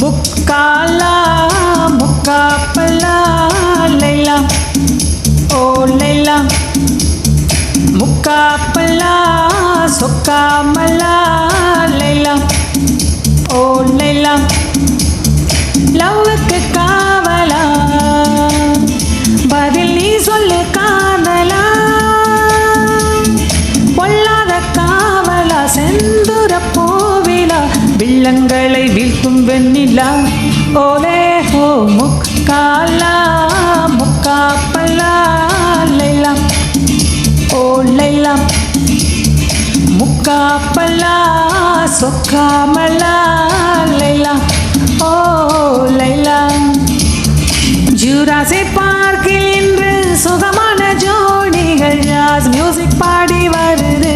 முக்காலா முக்காப்பலா லைலா. ஓ லைலா. முக்காப்பலா சொக்காமலா லைலா. ஓ லைலா. லவ்வுக்கு கா வில்லங்களை வீழ்த்தும் வெண்ணிலா. ஓலே ஹோ முக்காலா முக்காப்பல்லா லைலா. ஓ லைலா. முக்கா முக்காப்பல்லா சொக்காமலா லைலா. ஓ லைலா. ஜூராசி பார்க்கில் இன்று சுகமான ஜோடிகள். ஜாஸ் மியூசிக் பாடி வருது.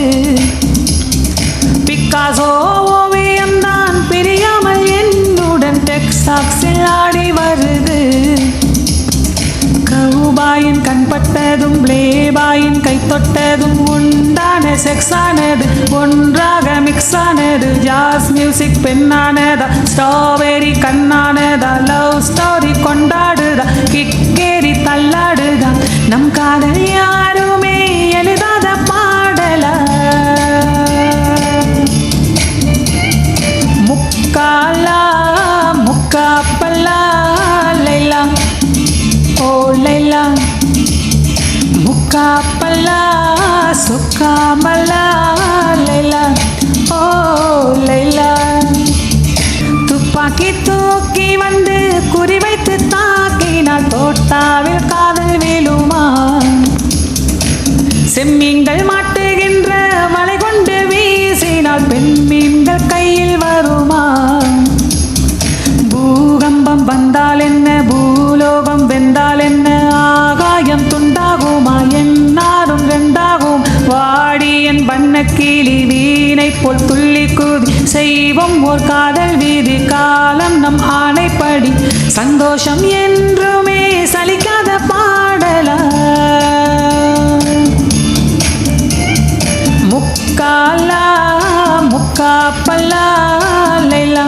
பிக்காசோ டெக்ஸாக்ஸில் ஆடி வருது. கவுபாயின் கண் பட்டதும் பிளேபாயின் கை தொட்டதும் உண்டான செக்ஸ் ஆனது ஒன்றாக மிக்ஸ் ஆனது. ஜாஸ் மியூசிக் பெண்ணானதா ஸ்ட்ராபெரி கண்ணானதா லவ் ஸ்டோரி கொண்டாடுதா கிக்கேரி தள்ளாடுதா. நம் காதலியா ஓ லைலா முக்காப்பல்லா சுக்காமலா லைலா ஓ லைலா. துப்பாக்கி தூக்கி வந்து குறிவைத்து தாக்கினால் தோட்டாவில் காதல் வேலுமா செம்மீன்கள் மாட்டுகின்ற மலை கொண்டு வீசினால் பெண்மீன் செய்வோம் ஓர் காதல் வீதி காலம் நம் ஆணைப்படி. சந்தோஷம் என்றுமே சலிக்காத பாடலா. முக்காலா முக்காப்பல்லா லைலா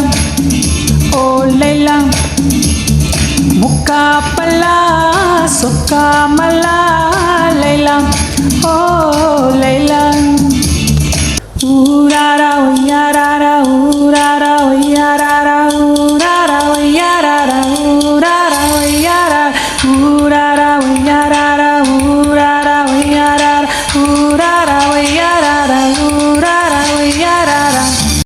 ஓ லைலா முக்காப்பல்லா சொக்காமல்லா லைலா ஓ லைலா ஊராரா ஊர்